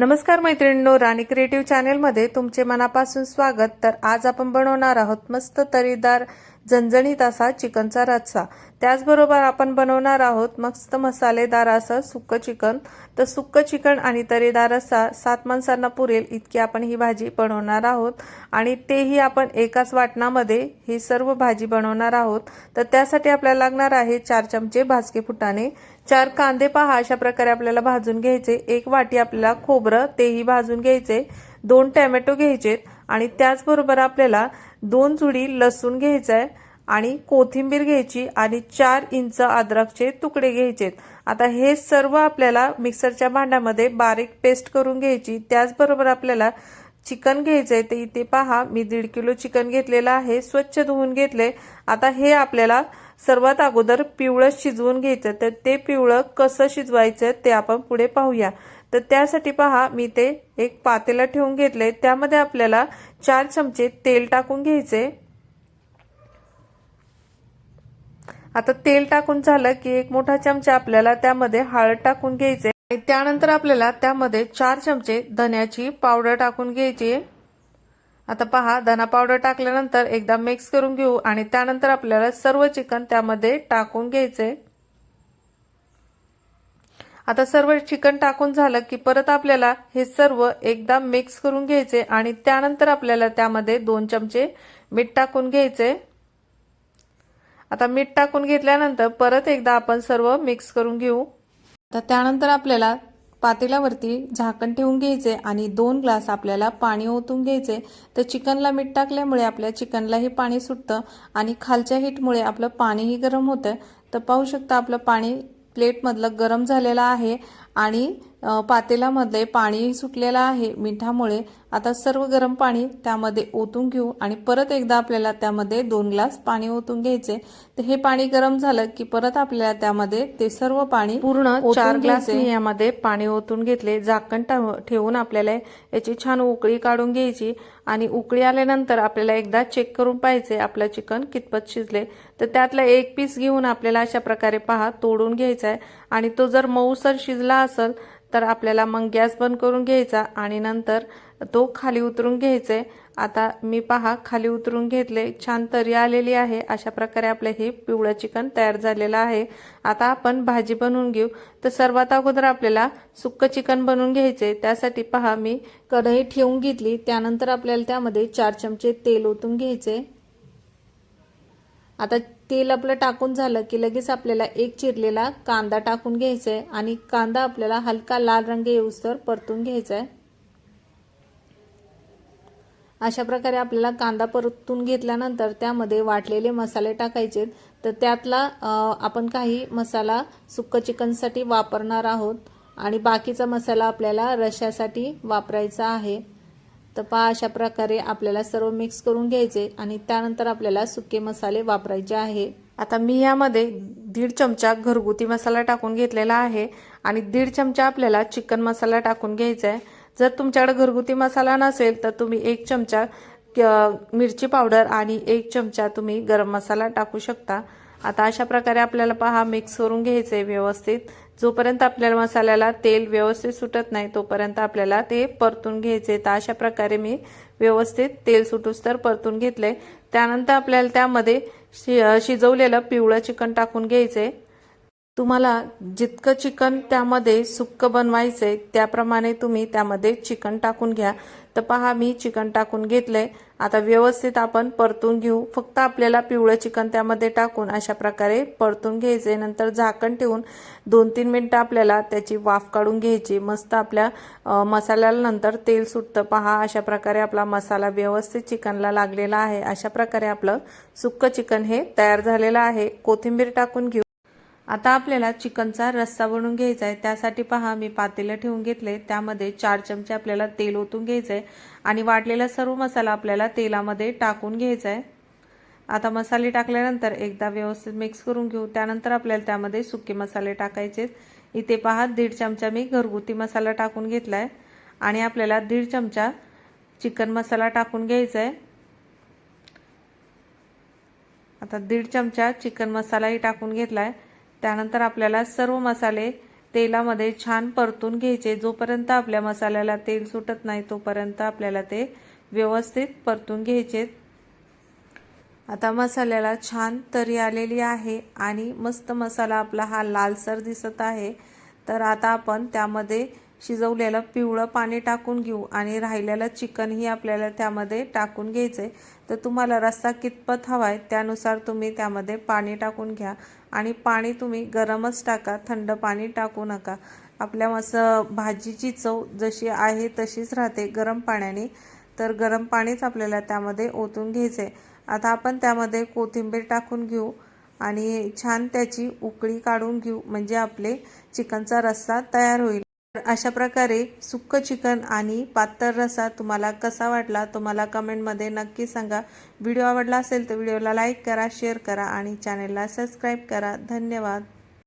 नमस्कार मैत्रिणींनो राणी क्रिएटिव्ह चॅनेलमध्ये तुमचे मनापासून स्वागत. तर आज आपण बनवणार आहोत मस्त तरीदार झणझणीत असा चिकनचा रस्सा. त्याचबरोबर आपण बनवणार आहोत मस्त मसालेदार असं सुक्क चिकन. तर सुक्क चिकन आणि तरीदार रस्सा सात माणसांना पुरेल इतकी आपण ही भाजी बनवणार आहोत. आणि तेही आपण एकाच वाटणामध्ये ही सर्व भाजी बनवणार आहोत. तर त्यासाठी आपल्याला लागणार आहे चार चमचे भाजके फुटाणे. चार कांदे पहा अशा प्रकारे आपल्याला भाजून घ्यायचे. एक वाटी आपल्याला खोबरं तेही भाजून घ्यायचे. दोन टॅमॅटो घ्यायचे आणि त्याचबरोबर आपल्याला दोन चुडी लसूण घ्यायचा आहे आणि कोथिंबीर घ्यायची आणि चार इंच अद्रकचे तुकडे घ्यायचे आता हे सर्व आपल्याला मिक्सरच्या भांड्यामध्ये बारीक पेस्ट करून घ्यायची. त्याचबरोबर आपल्याला चिकन घ्यायचंय ते इथे पहा मी दीड किलो चिकन घेतलेलं आहे. स्वच्छ धुवून घेतले. आता हे आपल्याला सर्वात अगोदर पिवळं शिजवून घ्यायचं. तर ते पिवळं कसं शिजवायचं ते आपण पुढे पाहूया. तर त्यासाठी पहा मी ते एक पातेला ठेवून घेतले. त्यामध्ये आपल्याला चार चमचे तेल टाकून घ्यायचे. आता तेल टाकून झालं की एक मोठा चमचा आपल्याला त्यामध्ये हळद टाकून घ्यायचे. आणि त्यानंतर आपल्याला त्यामध्ये चार चमचे धन्याची पावडर टाकून घ्यायची. आता पहा धना पावडर टाकल्यानंतर एकदा मिक्स करून घेऊ आणि त्यानंतर आपल्याला सर्व चिकन त्यामध्ये टाकून घ्यायचे. आता सर्व चिकन टाकून झालं की परत आपल्याला हे सर्व एकदा मिक्स करून घ्यायचे आणि त्यानंतर आपल्याला त्यामध्ये दोन चमचे मीठ टाकून घ्यायचे. आता मीठ टाकून घेतल्यानंतर परत एकदा आपण सर्व मिक्स करून घेऊ. तर त्यानंतर आपल्याला पातेल्यावरती झाकण ठेवून घ्यायचे आणि दोन ग्लास आपल्याला पाणी ओतून घ्यायचे. तर चिकनला मीठ टाकल्यामुळे आपल्या चिकनलाही पाणी सुटतं आणि खालच्या हीटमुळे आपलं पाणीही गरम होतं. तर पाहू शकता आपलं पाणी प्लेटमधलं गरम झालेलं आहे आणि पातेल्यामध्ये पाणी सुटलेलं आहे मिठामुळे आता सर्व गरम पाणी त्यामध्ये ओतून घेऊ आणि परत एकदा आपल्याला त्यामध्ये दोन ग्लास पाणी ओतून घ्यायचे. तर हे पाणी गरम झालं की परत आपल्याला त्यामध्ये ते सर्व पाणी पूर्ण चार ग्लास यामध्ये पाणी ओतून घेतले. झाकण ठेवून आपल्याला याची छान उकळी काढून घ्यायची आणि उकळी आल्यानंतर आपल्याला एकदा चेक करून पाहिजे आपलं चिकन कितपत शिजले. तर त्यातला एक पीस घेऊन आपल्याला अशा प्रकारे पहा तोडून घ्यायचा आहे आणि तो जर मऊसर शिजला असेल तर आपल्याला मग गॅस बंद करून घ्यायचा आणि नंतर तो खाली उतरून घ्यायचे. आता मी पहा खाली उतरून घेतले छान तरी आलेली आहे. अशा प्रकारे आपलं हे पिवळं चिकन तयार झालेलं आहे. आता आपण भाजी बनवून घेऊ. तर सर्वात अगोदर आपल्याला सुक्क चिकन बनवून घ्यायचे. त्यासाठी पहा मी कढई ठेवून घेतली. त्यानंतर आपल्याला त्यामध्ये चार चमचे तेल ओतून घ्यायचे. आता तेल आपलं टाकून झालं की लगेच आपल्याला एक चिरलेला कांदा टाकून घ्यायचा आहे आणि कांदा आपल्याला हलका लाल रंग येऊस्तर परतून घ्यायचा आहे अशा प्रकारे आपल्याला कांदा परतून घेतल्यानंतर त्यामध्ये वाटलेले मसाले टाकायचे. तर त्यातला आपण काही मसाला सुक्क चिकनसाठी वापरणार आहोत आणि बाकीचा मसाला आपल्याला रश्यासाठी वापरायचा आहे. तर पहा अशा प्रकारे आपल्याला सर्व मिक्स करून घ्यायचे आणि त्यानंतर आपल्याला सुके मसाले वापरायचे आहे. आता मी यामध्ये दीड चमचा घरगुती मसाला टाकून घेतलेला आहे आणि दीड चमचा आपल्याला चिकन मसाला टाकून घ्यायचा आहे जर तुमच्याकडे घरगुती मसाला नसेल तर तुम्ही एक चमचा मिरची पावडर आणि एक चमचा तुम्ही गरम मसाला टाकू शकता. आता अशा प्रकारे आपल्याला पहा मिक्स करून घ्यायचे व्यवस्थित. जोपर्यंत आपल्याला मसाल्याला तेल व्यवस्थित सुटत नाही तोपर्यंत आपल्याला ते परतून घ्यायचे तर अशा प्रकारे मी व्यवस्थित तेल सुटूस तर परतून घेतले त्यानंतर आपल्याला त्यामध्ये शिजवलेलं पिवळं चिकन टाकून घ्यायचे तुम्हाला जितकं चिकन त्यामध्ये सुक्क बनवायचंय त्याप्रमाणे तुम्ही त्यामध्ये चिकन टाकून घ्या. तर पहा मी चिकन टाकून घेतलंय. आता व्यवस्थित आपण परतून घेऊ. फक्त आपल्याला पिवळं चिकन त्यामध्ये टाकून अशा प्रकारे परतून घ्यायचे नंतर झाकण ठेवून दोन तीन मिनटं आपल्याला त्याची वाफ काढून घ्यायची. मस्त आपल्या मसाल्याला नंतर तेल सुटतं. पहा अशा प्रकारे आपला मसाला व्यवस्थित चिकनला लागलेला आहे. अशा प्रकारे आपलं सुक्क चिकन हे तयार झालेलं आहे. कोथिंबीर टाकून घेऊ. आता आपल्याला चिकनचा रस्सा बनवून घ्यायचा आहे. त्यासाठी पहा मी पातेलं ठेवून घेतले. त्यामध्ये चार चमचे आपल्याला तेल ओतून घ्यायचं आहे आणि वाटलेला सर्व मसाला आपल्याला तेलामध्ये टाकून घ्यायचा आहे आता मसाले टाकल्यानंतर एकदा व्यवस्थित मिक्स करून घेऊ. त्यानंतर आपल्याला त्यामध्ये सुके मसाले टाकायचे. इथे पहा दीड चमचा मी घरगुती मसाला टाकून घेतला आहे आणि आपल्याला दीड चमचा चिकन मसाला टाकून घ्यायचा आहे आता दीड चमचा चिकन मसालाही टाकून घेतला आहे त्यानंतर आपल्याला सर्व मसाले तेलामध्ये छान परतून घ्यायचे. जोपर्यंत आपल्या मसाल्याला तेल सुटत नाही तोपर्यंत आपल्याला ते व्यवस्थित परतून घ्यायचे. आता मसाल्याला छान तरी आलेली आहे आणि मस्त मसाला आपला हा लालसर दिसत आहे. तर आता आपण त्यामध्ये शिजवलेलं पिवळं पाणी टाकून घेऊ आणि राहिलेलं चिकनही आपल्याला त्यामध्ये टाकून घ्यायचं आहे तर तुम्हाला रस्सा कितपत हवा आहे त्यानुसार तुम्ही त्यामध्ये पाणी टाकून घ्या. आणि पाणी तुम्ही गरमच टाका थंड पाणी टाकू नका. आपल्या असं भाजीची चव जशी आहे तशीच राहते गरम पाण्याने. तर गरम पाणीच आपल्याला त्यामध्ये ओतून घ्यायचं आहे आता आपण त्यामध्ये कोथिंबीर टाकून घेऊ आणि छान त्याची उकळी काढून घेऊ. म्हणजे आपले चिकनचा रस्सा तयार होईल. अशा प्रकारे सुक्क चिकन आणि पातळ रसा तुम्हाला कसा वाटला तुम्हाला कमेंटमध्ये नक्की सांगा. व्हिडिओ आवडला असेल तर व्हिडिओला लाईक करा शेअर करा आणि चॅनेलला सबस्क्राईब करा. धन्यवाद.